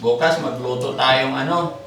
Bukas magluto tayong ano.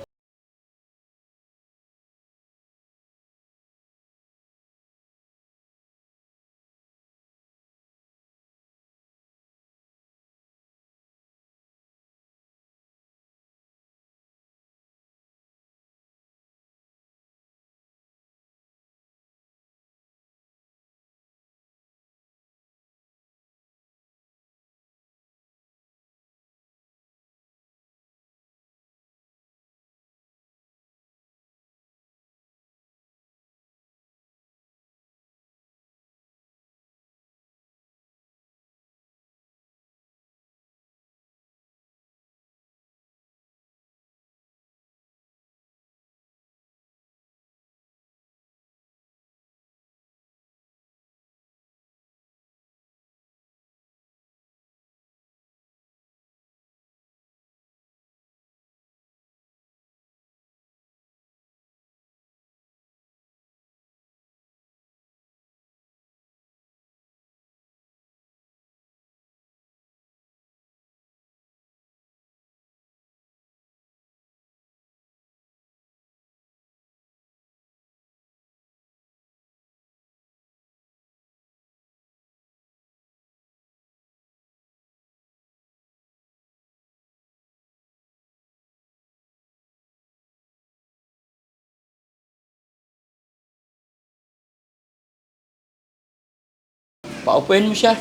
Paupuin mo siya.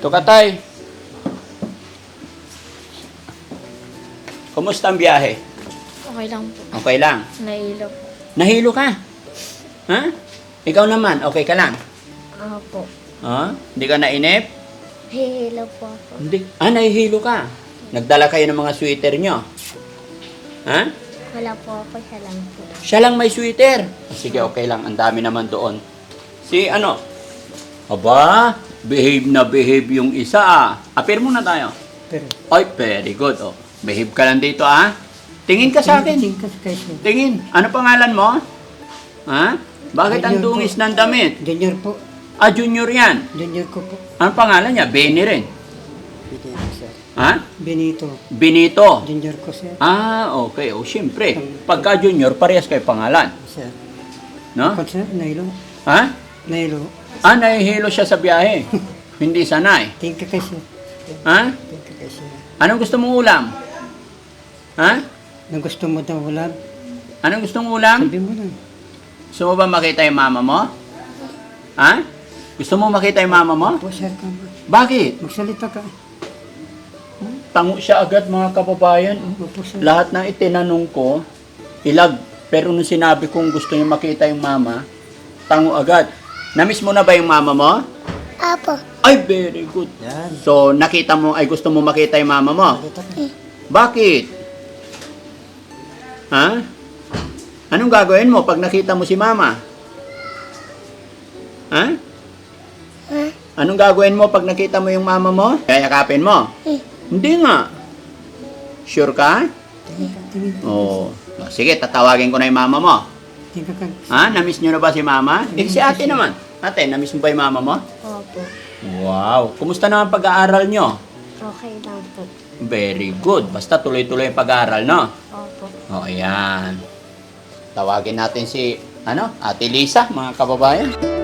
Ito ka, tay. Kumusta ang biyahe? Okay lang po. Okay lang. Nailo po. Nahilo ka? Ha? Ikaw naman, okay ka lang? Apo. Ha? Hindi ka nainip? Hihilo po ako. Hindi. Ah, nahihilo ka. Nagdala kayo ng mga sweater nyo. Ha? Wala po ako, siya lang po. Siya lang may sweater. Sige, okay lang. Ang dami naman doon. Si ano? Aba, behave na behave yung isa ah. Appear muna tayo. Pero, Ay, very good. Oh. Behave ka lang dito ah. Tingin ka sa akin. tingkas kayo. Tingin. Ano pangalan mo? Ha? Bakit ang Junior po. dungis ng damit? Junior po. Ah, junior yan. Junior ko po. Ano pangalan niya? Benny rin. Benito, sir. Ha? Benito. Benito. Junior ko, sir. Ah, okay. O, siyempre. Pagka junior, parehas kayo pangalan. Sir. No? Sir, Nailo. Ha? Nailo. Ah, nahihilo siya sa biyahe. Hindi sanay. Tingka kayo, sir. Ha? Tingka kayo, sir. Anong gusto mong ulam? Ha? Nang gusto mo daw ulam, Anong gusto mong ulam? sabi mo lang. Gusto mo ba makita yung mama mo? Ha? Gusto mo makita yung mama mo? Po, sir? Bakit? Magsalita ka. Tango siya agad mga kababayan. Opo, sir. Lahat ng itinanong ko, ilag. Pero nung sinabi kong gusto niya makita yung mama, tango agad. Namiss mo na ba yung mama mo? Apo. Ay, very good. Yan. So, nakita mo, ay gusto mo makita yung mama mo? Ka. Bakit? Ha? Anong gagawin mo pag nakita mo si mama? Ha? Anong gagawin mo pag nakita mo yung mama mo? Kayakapin mo? Hindi nga. Sure ka? Ka. Oo. Oh. Sige, tatawagin ko na yung mama mo. Ha? Namiss nyo na ba si mama? Eh, si ate naman. Ate, namiss mo ba yung mama mo? Opo. Wow. Kumusta naman pag-aaral nyo? Okay lang po. Very good. Basta tuloy-tuloy yung pag-aaral, no? Opo. O, ayan. Tawagin natin si, ano, Ate Lisa, mga kababayan.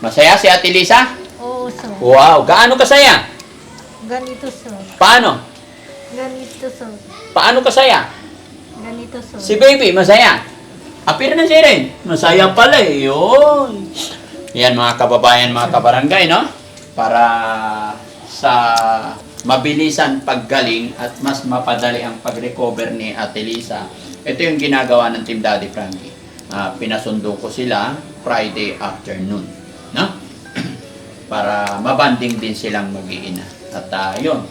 Masaya si Ate Lisa? Oo, sir. Wow, gaano kasaya? Ganito, sir. Paano? Ganito, sir. Paano kasaya? Ganito, sir. Si baby, masaya. Apir na siya rin. Masaya pala eh. Yun. Yan mga kababayan, mga kabarangay, no? Para sa mabilisan paggaling at mas mapadali ang pag-recover ni Ate Lisa. Ito yung ginagawa ng Team Daddy Frankie. Ah, pinasundo ko sila Friday afternoon. No? Para mabanding din silang mag-iina. At ah, yun.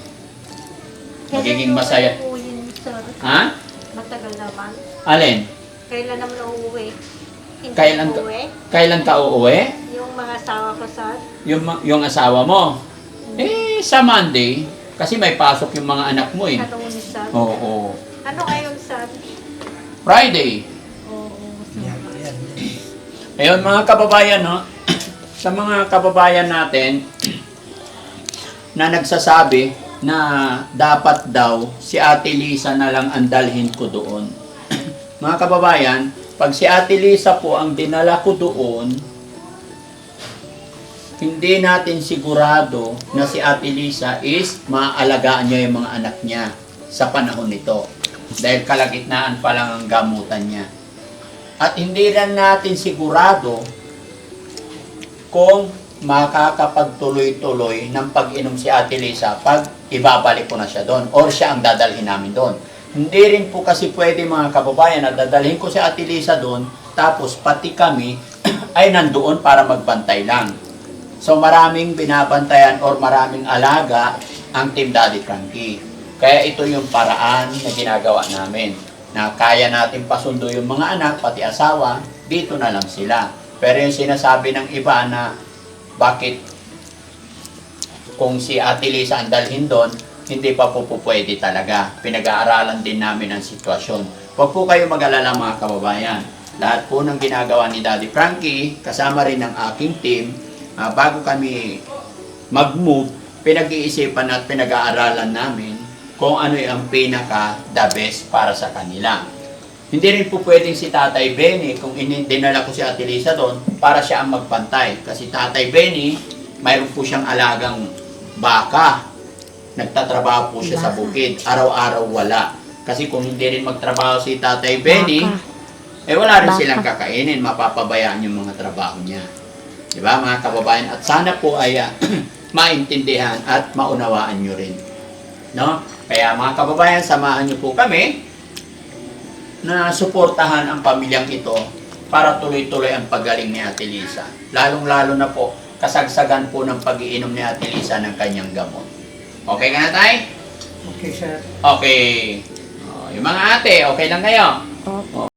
Magiging masaya. Kailan uuwi, sir? Ha? Matagal naman. Alin? Kailan naman uuwi? Hindi Kailan ka- uuwi? Kailan ka uuwi? Yung mga asawa ko, sir. Yung, ma- yung asawa mo. Eh, sa Monday, kasi may pasok yung mga anak mo eh. Sa lunes, sir. Oo. Ano ngayon, sir? Friday. Oo, sir. Ayun mga kababayan, no? Sa mga kababayan natin na nagsasabi na dapat daw si Ate Lisa na lang ang dalhin ko doon. mga kababayan, pag si Ate Lisa po ang dinala ko doon, hindi natin sigurado na si Ate Lisa is maaalagaan niya yung mga anak niya sa panahon nito. Dahil kalagitnaan pa lang ang gamutan niya. At hindi rin natin sigurado kung makakapagtuloy-tuloy ng pag-inom si Ate Lisa pag ibabalik ko na siya doon or siya ang dadalhin namin doon. Hindi rin po kasi pwede mga kababayan na dadalhin ko si Ate Lisa doon tapos pati kami ay nandoon para magbantay lang. So maraming binabantayan or maraming alaga ang Team Daddy Frankie. Kaya ito yung paraan na ginagawa namin na kaya natin pasundo yung mga anak, pati asawa, dito na lang sila. Pero yung sinasabi ng iba na bakit kung si Ate Lisa ang dalhin doon, hindi pa po po pwede talaga. Pinag-aaralan din namin ang sitwasyon. Huwag po kayo mag-alala mga kababayan. Lahat po ng ginagawa ni Daddy Frankie, kasama rin ng aking team, ah, bago kami mag-move, pinag-iisipan at pinag-aaralan namin kung ano ang pinaka the best para sa kanila. Hindi rin po pwedeng si Tatay Benny kung dinala ko si Ate Lisa doon para siya ang magbantay. Kasi Tatay Benny, mayroon po siyang alagang baka. Nagtatrabaho po siya sa bukid. Araw-araw wala. Kasi kung hindi rin magtrabaho si Tatay Benny, eh wala rin Baka. silang kakainin. Mapapabayaan yung mga trabaho niya. Diba mga kababayan? At sana po ay ah, maintindihan at maunawaan nyo rin. No? Kaya mga kababayan, samahan nyo po kami na suportahan ang pamilyang ito para tuloy-tuloy ang paggaling ni Ate Lisa. Lalong-lalo na po, kasagsagan po ng pag-iinom ni Ate Lisa ng kanyang gamot. Okay ka na, Tay? Okay, sir. Okay. Oh, yung mga ate, okay lang kayo? Opo.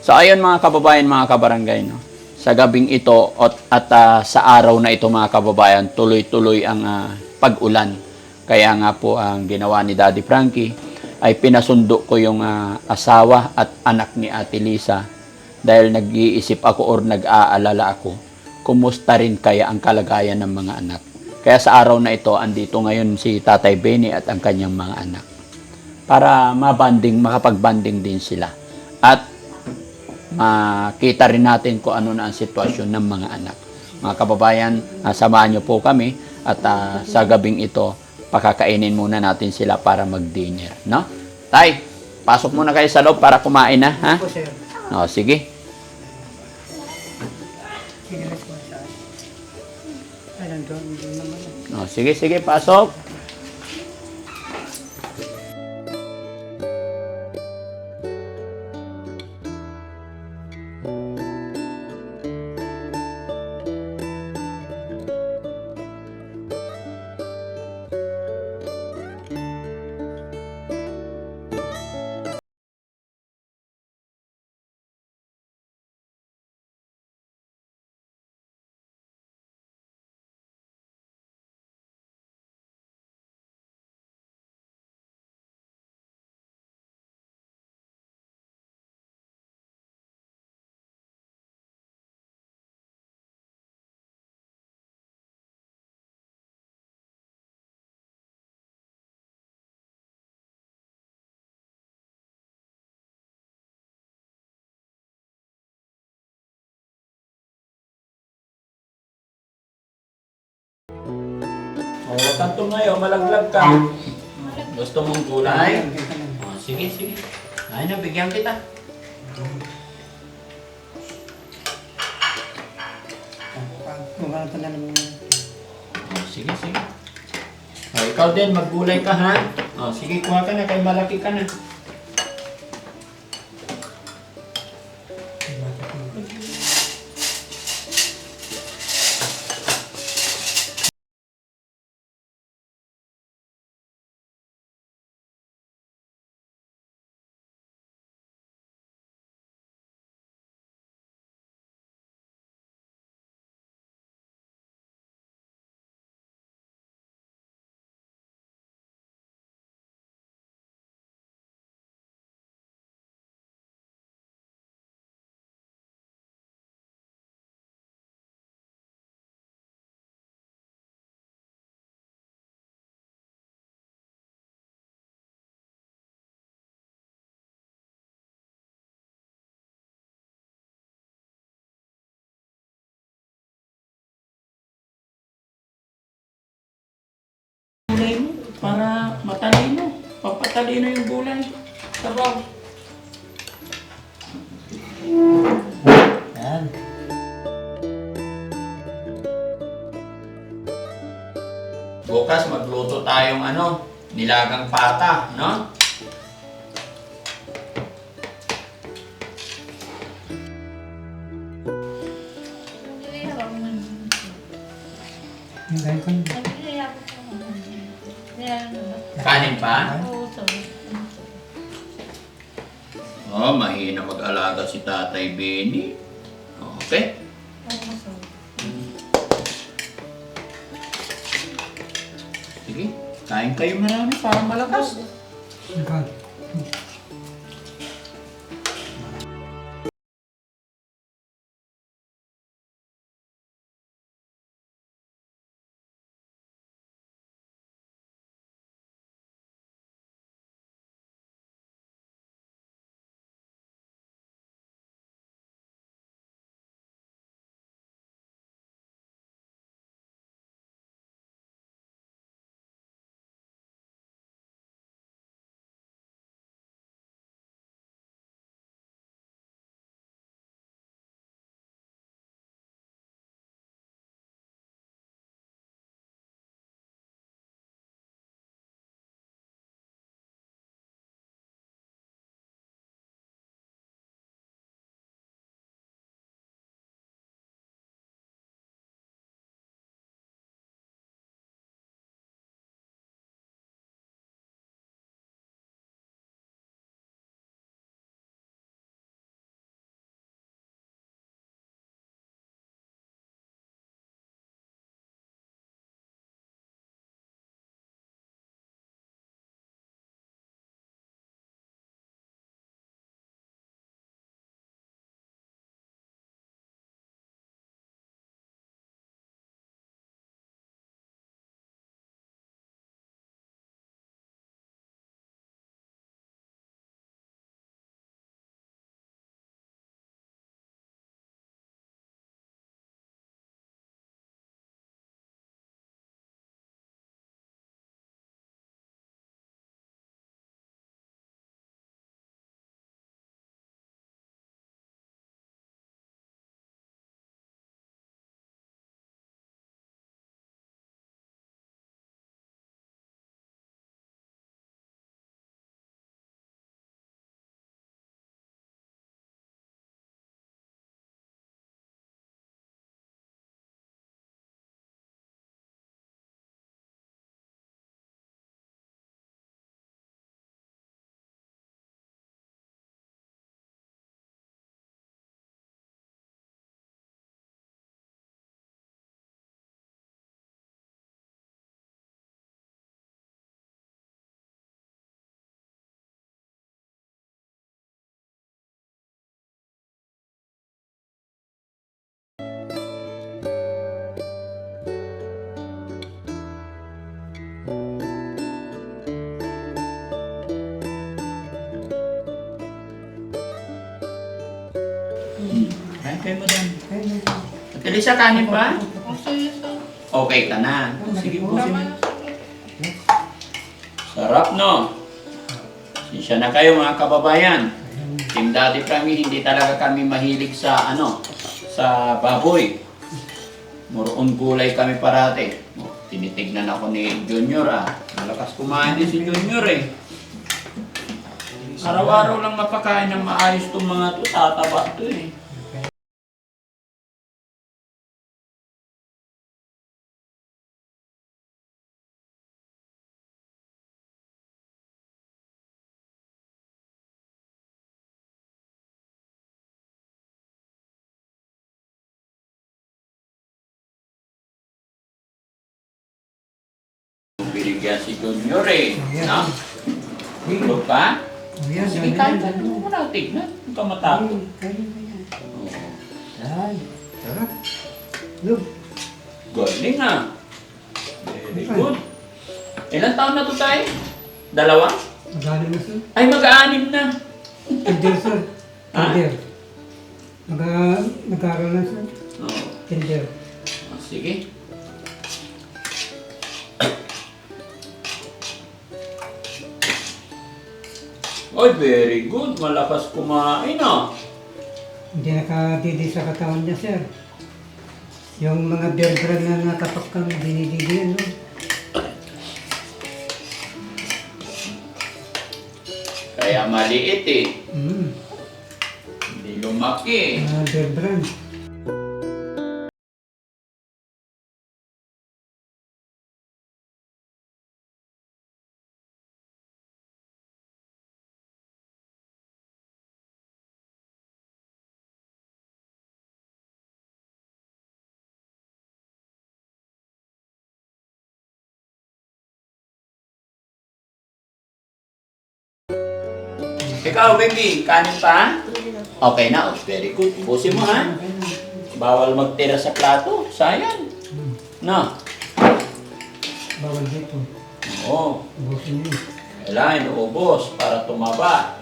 So ayun mga kababayan, mga kabarangay, no? sa gabing ito at, at ah, sa araw na ito mga kababayan, tuloy-tuloy ang ah, pag-ulan. Kaya nga po ang ginawa ni Daddy Frankie ay pinasundo ko yung ah, asawa at anak ni Ate Lisa dahil nag-iisip ako or nag-aalala ako kumusta rin kaya ang kalagayan ng mga anak. Kaya sa araw na ito, andito ngayon si Tatay Benny at ang kanyang mga anak para mabanding, makapag-banding din sila. At makita rin natin kung ano na ang sitwasyon ng mga anak. Mga kababayan, ah, samahan niyo po kami at ah, sa gabing ito, pakakainin muna natin sila para mag-dinner. No? Tay, pasok muna kayo sa loob para kumain na. Ha? O, sige. Sige, naman. Oh, sige, sige, pasok. Oh, wag kang tumayo, malaglag ka. Gusto mong gulay? Oh, sige, sige. Ay na, bigyan kita. Kung ano pa na naman. Oh, sige, sige. Oh, ikaw din, maggulay ka ha. Oh, sige, kuha ka na, kay malaki ka na. Para matalino. Papatalino yung gulay. Sabaw. Yan. Bukas magluto tayong ano, nilagang pata, no? Pa? Oh, mahina mag-alaga si Tatay Benny. Okay. Sige, kain kayo marami para malakas. ikaw. Madam. Kaya na. Ate Lisa, kanin pa? Oh. Okay ka na. Sige po. Sarap, no? Sinsya na kayo mga kababayan. Team Daddy kami, hindi talaga kami mahilig sa ano, sa baboy. Muroon gulay kami parati. Oh, tinitignan ako ni Junior ah. Malakas kumain din si Junior eh. Araw-araw lang mapakain ng maayos tong mga to, tataba to eh. Binigyan si Junior eh. Na? Tulog yan. Sige, kain ka. Huwag mo na tignan. Huwag ka matakot. Kaya. Ay, sarap. Look, Galing ah. Very good. Ilan taon na to tayo? Dalawa? magaling na sir. Ay, mag-aanim na. Kinder sir. Ha? Kinder. Nag nag-aaral na sir. Oo. Kinder. Ah, Sige. Oy, very good. Malakas kumain ah. Hindi nakadidi sa katawan niya sir. Yung mga brand na nakapakang dinididi yan, no? Kaya maliit eh. Mm. Hindi lumaki. Mga bear brand. Ikaw, baby, kanin pa? Okay na, oh, very good. Ubusin mo ha. Bawal magtira sa plato. Sayang. No. Bawal dito. Oo. Ubusin niyo. Kailangan iubos para tumaba.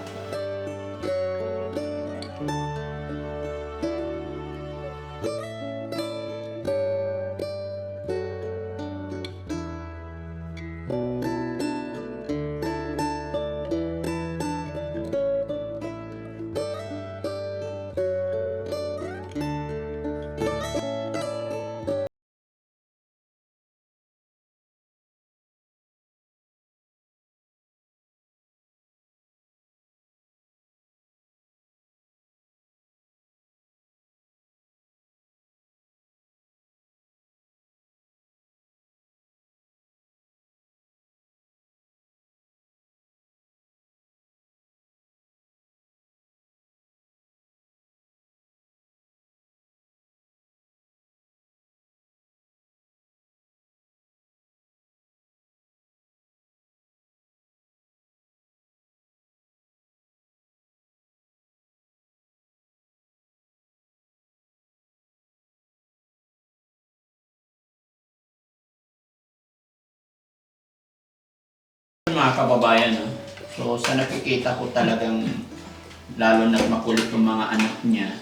Mga kababayan, no? so sa nakikita ko talagang lalo na makulit yung mga anak niya,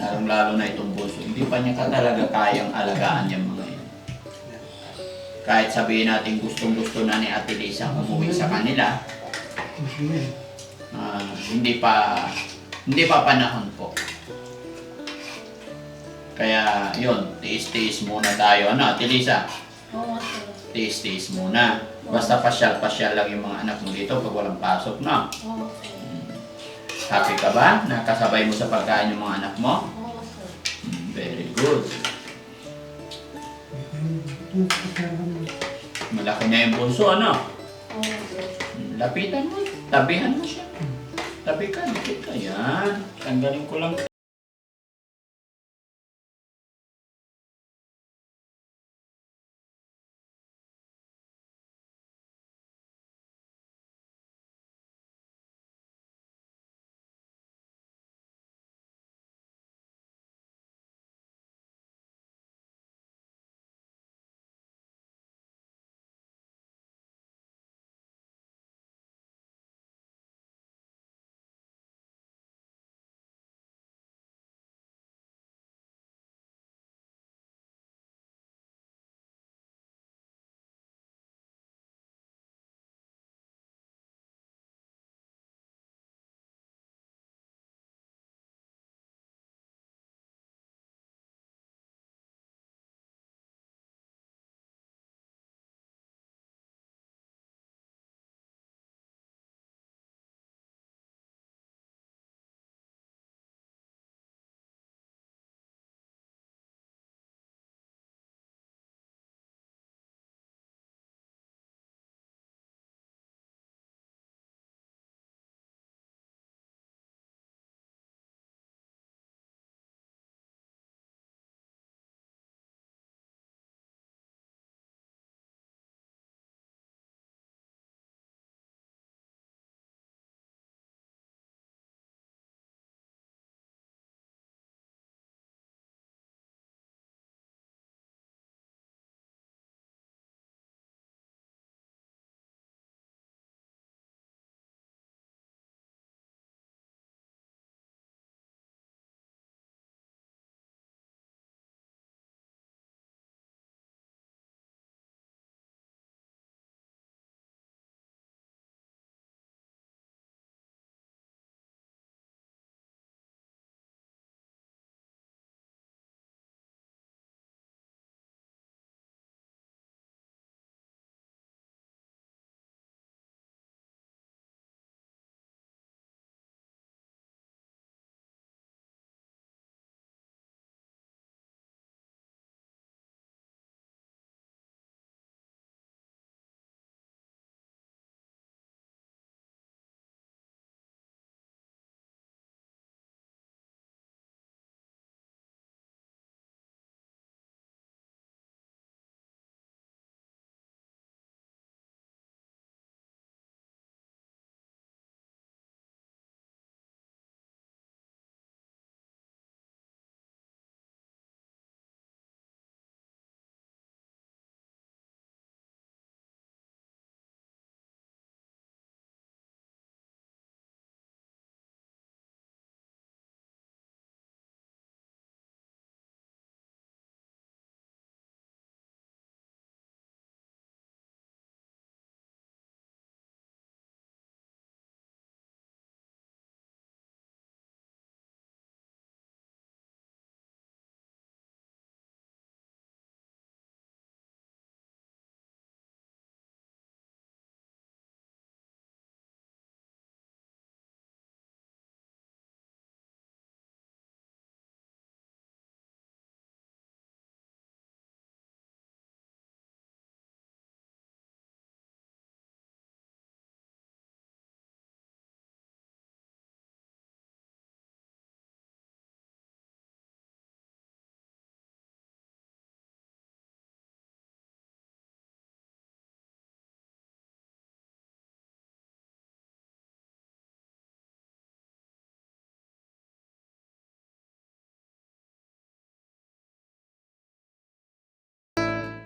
lalong lalo na itong bunso, hindi pa niya ka talaga kayang alagaan yung mga yun. Kahit sabihin natin gustong gusto na ni Ate Lisa umuwi sa kanila, ah, hindi pa hindi pa panahon po. Kaya yun, tiis-tiis muna tayo. Ano, Ate Lisa? Oo. Tiis-tiis muna. Basta pasyal-pasyal lang yung mga anak mo dito pag walang pasok, no? Oo, sir. Happy ka ba? Nakasabay mo sa pagkain yung mga anak mo? Oo, sir. Mm, Very good. Malaki na yung bunso, ano? Oo, sir. Mm, Lapitan mo. Tabihan mo siya. Tabi ka, dikit ka. Yan. Tanggalin ko lang to.